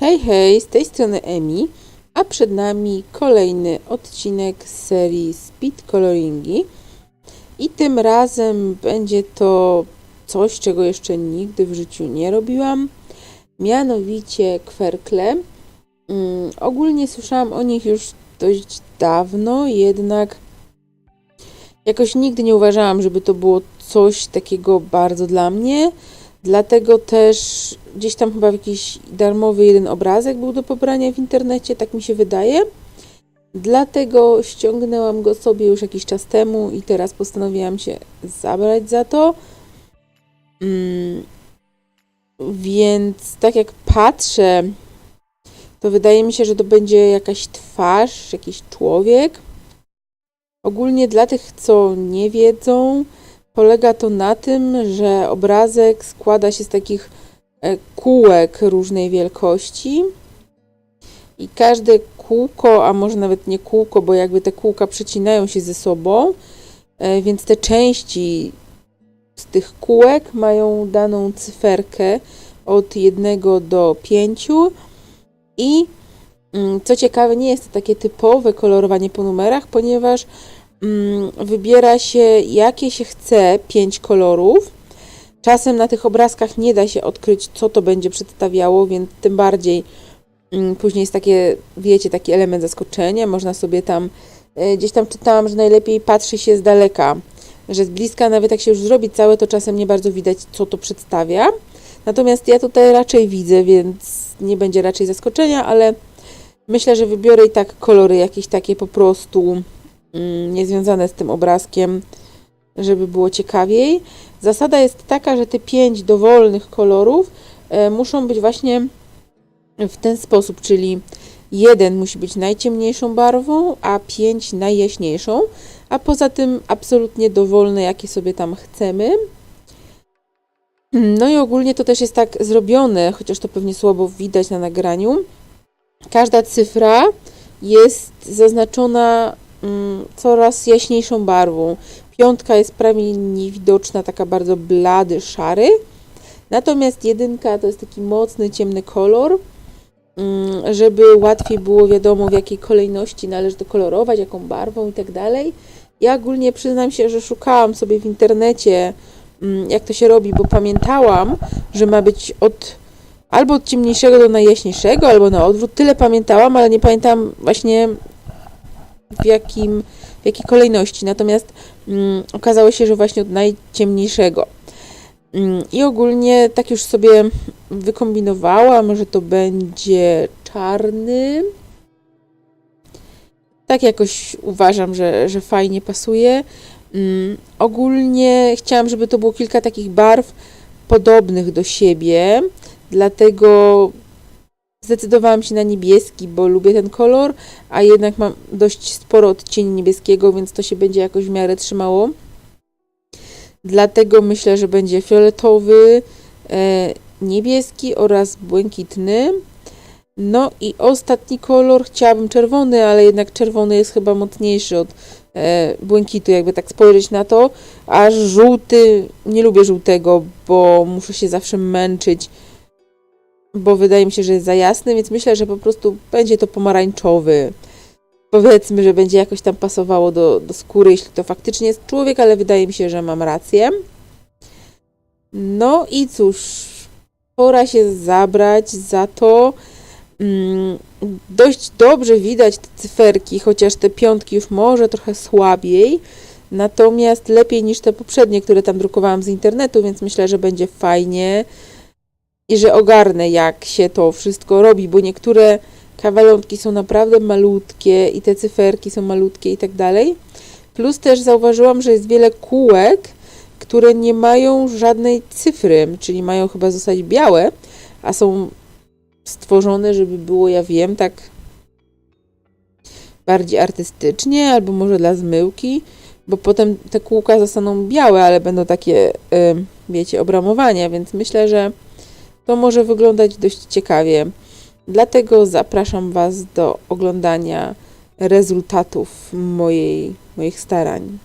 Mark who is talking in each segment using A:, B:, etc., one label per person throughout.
A: Hej, hej, z tej strony Emi, a przed nami kolejny odcinek z serii Speed Coloringi. I tym razem będzie to coś, czego jeszcze nigdy w życiu nie robiłam, mianowicie kwerkle. Mm, ogólnie słyszałam o nich już dość dawno, jednak jakoś nigdy nie uważałam, żeby to było coś takiego bardzo dla mnie. Dlatego też gdzieś tam chyba jakiś darmowy jeden obrazek był do pobrania w internecie, tak mi się wydaje. Dlatego ściągnęłam go sobie już jakiś czas temu i teraz postanowiłam się zabrać za to. Mm, więc tak jak patrzę, to wydaje mi się, że to będzie jakaś twarz, jakiś człowiek. Ogólnie dla tych, co nie wiedzą, Polega to na tym, że obrazek składa się z takich e, kółek różnej wielkości i każde kółko, a może nawet nie kółko, bo jakby te kółka przecinają się ze sobą, e, więc te części z tych kółek mają daną cyferkę od 1 do 5 i mm, co ciekawe, nie jest to takie typowe kolorowanie po numerach, ponieważ mm, wybiera się jakie się chce, pięć kolorów. Czasem na tych obrazkach nie da się odkryć, co to będzie przedstawiało, więc tym bardziej mm, później jest takie, wiecie, taki element zaskoczenia. Można sobie tam, e, gdzieś tam czytałam, że najlepiej patrzy się z daleka, że z bliska, nawet jak się już zrobi całe, to czasem nie bardzo widać, co to przedstawia. Natomiast ja tutaj raczej widzę, więc nie będzie raczej zaskoczenia, ale myślę, że wybiorę i tak kolory jakieś takie po prostu mm, niezwiązane z tym obrazkiem, żeby było ciekawiej. Zasada jest taka, że te pięć dowolnych kolorów e, muszą być właśnie w ten sposób, czyli jeden musi być najciemniejszą barwą, a pięć najjaśniejszą, a poza tym absolutnie dowolne, jakie sobie tam chcemy. No i ogólnie to też jest tak zrobione, chociaż to pewnie słabo widać na nagraniu. Każda cyfra jest zaznaczona mm, coraz jaśniejszą barwą. Piątka jest prawie niewidoczna, taka bardzo blady, szary. Natomiast jedynka to jest taki mocny, ciemny kolor, mm, żeby łatwiej było wiadomo w jakiej kolejności należy to kolorować, jaką barwą i tak dalej. Ja ogólnie przyznam się, że szukałam sobie w internecie, mm, jak to się robi, bo pamiętałam, że ma być od albo od ciemniejszego do najjaśniejszego, albo na odwrót. Tyle pamiętałam, ale nie pamiętam właśnie w jakim, w jakiej kolejności. Natomiast mm, okazało się, że właśnie od najciemniejszego. Mm, I ogólnie tak już sobie wykombinowałam, że to będzie czarny. Tak jakoś uważam, że, że fajnie pasuje. Mm, ogólnie chciałam, żeby to było kilka takich barw podobnych do siebie, dlatego zdecydowałam się na niebieski, bo lubię ten kolor, a jednak mam dość sporo odcieni niebieskiego, więc to się będzie jakoś w miarę trzymało. Dlatego myślę, że będzie fioletowy, e, niebieski oraz błękitny. No i ostatni kolor chciałabym czerwony, ale jednak czerwony jest chyba mocniejszy od e, błękitu, jakby tak spojrzeć na to. A żółty, nie lubię żółtego, bo muszę się zawsze męczyć, bo wydaje mi się, że jest za jasny, więc myślę, że po prostu będzie to pomarańczowy. Powiedzmy, że będzie jakoś tam pasowało do, do skóry, jeśli to faktycznie jest człowiek, ale wydaje mi się, że mam rację. No i cóż, pora się zabrać za to. Mm, dość dobrze widać te cyferki, chociaż te piątki już może trochę słabiej. Natomiast lepiej niż te poprzednie, które tam drukowałam z internetu, więc myślę, że będzie fajnie i że ogarnę, jak się to wszystko robi, bo niektóre kawalątki są naprawdę malutkie i te cyferki są malutkie i tak dalej. Plus też zauważyłam, że jest wiele kółek, które nie mają żadnej cyfry, czyli mają chyba zostać białe, a są stworzone, żeby było, ja wiem, tak bardziej artystycznie, albo może dla zmyłki, bo potem te kółka zostaną białe, ale będą takie, wiecie, obramowania, więc myślę, że to może wyglądać dość ciekawie. Dlatego zapraszam Was do oglądania rezultatów mojej, moich starań.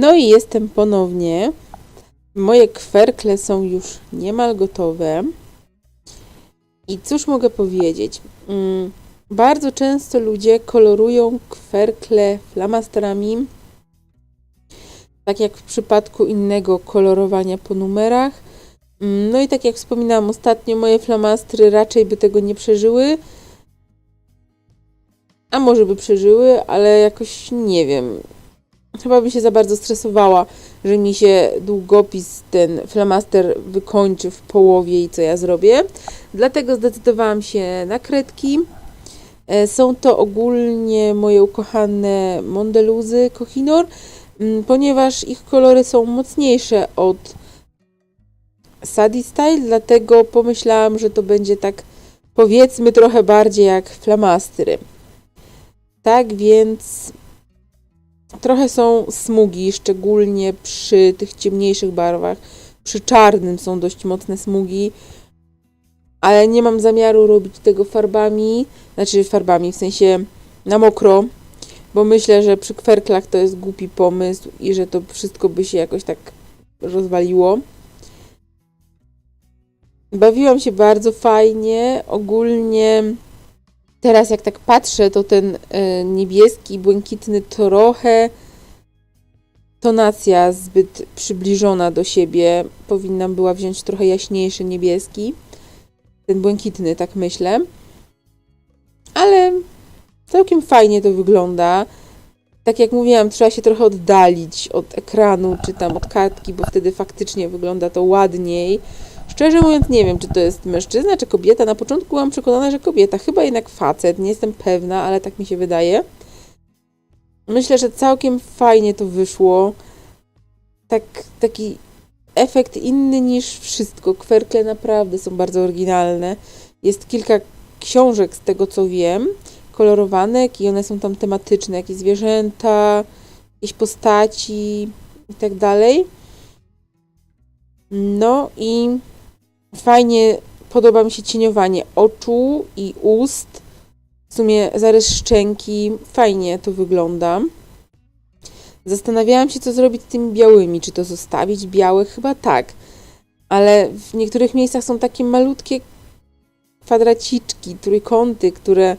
A: No i jestem ponownie. Moje kwerkle są już niemal gotowe. I cóż mogę powiedzieć? Mm, bardzo często ludzie kolorują kwerkle flamasterami, tak jak w przypadku innego kolorowania po numerach. Mm, No i tak jak wspominałam ostatnio, moje flamastry raczej by tego nie przeżyły. A może by przeżyły, ale jakoś nie wiem. Chyba bym się za bardzo stresowała, że mi się długopis, ten flamaster wykończy w połowie i co ja zrobię. Dlatego zdecydowałam się na kredki. E, Są to ogólnie moje ukochane Mondeluzy Kohinor, mm, ponieważ ich kolory są mocniejsze od Sadie Style, dlatego pomyślałam, że to będzie tak powiedzmy trochę bardziej jak flamastry. Tak więc trochę są smugi, szczególnie przy tych ciemniejszych barwach. Przy czarnym są dość mocne smugi, ale nie mam zamiaru robić tego farbami, znaczy farbami w sensie na mokro, bo myślę, że przy kwerklach to jest głupi pomysł i że to wszystko by się jakoś tak rozwaliło. Bawiłam się bardzo fajnie. Ogólnie teraz jak tak patrzę, to ten e, niebieski, błękitny trochę tonacja zbyt przybliżona do siebie. Powinnam była wziąć trochę jaśniejszy niebieski. Ten błękitny, tak myślę. Ale całkiem fajnie to wygląda. Tak jak mówiłam, trzeba się trochę oddalić od ekranu, czy tam od kartki, bo wtedy faktycznie wygląda to ładniej. Szczerze mówiąc, nie wiem, czy to jest mężczyzna, czy kobieta. Na początku byłam przekonana, że kobieta. Chyba jednak facet. Nie jestem pewna, ale tak mi się wydaje. Myślę, że całkiem fajnie to wyszło. Tak, taki efekt inny niż wszystko. Kwerkle naprawdę są bardzo oryginalne. Jest kilka książek z tego, co wiem, kolorowanek i one są tam tematyczne. Jakieś zwierzęta, jakieś postaci i tak dalej. No i fajnie podoba mi się cieniowanie oczu i ust. W sumie zarys szczęki. Fajnie to wygląda. Zastanawiałam się, co zrobić z tymi białymi. Czy to zostawić białe? Chyba tak. Ale w niektórych miejscach są takie malutkie kwadraciczki, trójkąty, które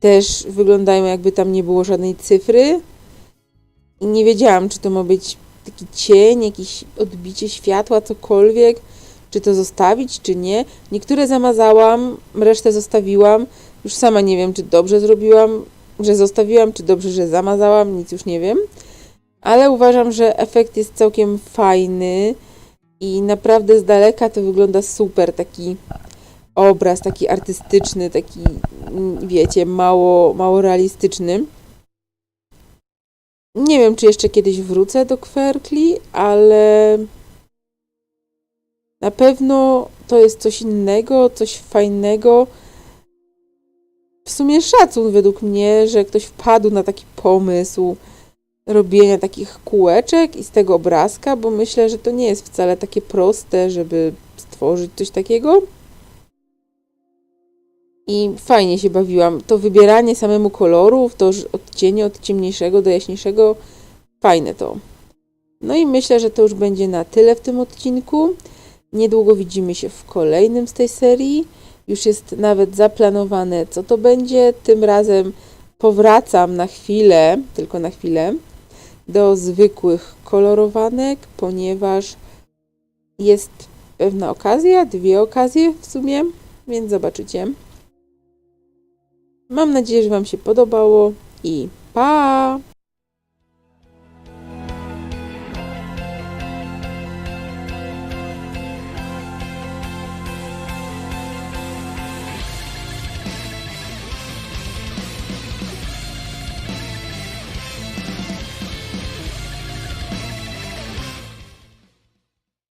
A: też wyglądają jakby tam nie było żadnej cyfry. I nie wiedziałam, czy to ma być taki cień, jakieś odbicie światła, cokolwiek, czy to zostawić, czy nie. Niektóre zamazałam, resztę zostawiłam. Już sama nie wiem, czy dobrze zrobiłam, że zostawiłam, czy dobrze, że zamazałam, nic już nie wiem. Ale uważam, że efekt jest całkiem fajny i naprawdę z daleka to wygląda super, taki obraz, taki artystyczny, taki, wiecie, mało, mało realistyczny. Nie wiem, czy jeszcze kiedyś wrócę do kwerkli, ale na pewno to jest coś innego, coś fajnego. W sumie szacun według mnie, że ktoś wpadł na taki pomysł robienia takich kółeczek i z tego obrazka, bo myślę, że to nie jest wcale takie proste, żeby stworzyć coś takiego. I fajnie się bawiłam. To wybieranie samemu kolorów, to odcienie od ciemniejszego do jaśniejszego, fajne to. No i myślę, że to już będzie na tyle w tym odcinku. Niedługo widzimy się w kolejnym z tej serii. Już jest nawet zaplanowane, co to będzie. Tym razem powracam na chwilę, tylko na chwilę, do zwykłych kolorowanek, ponieważ jest pewna okazja, dwie okazje w sumie, więc zobaczycie. Mam nadzieję, że Wam się podobało i pa!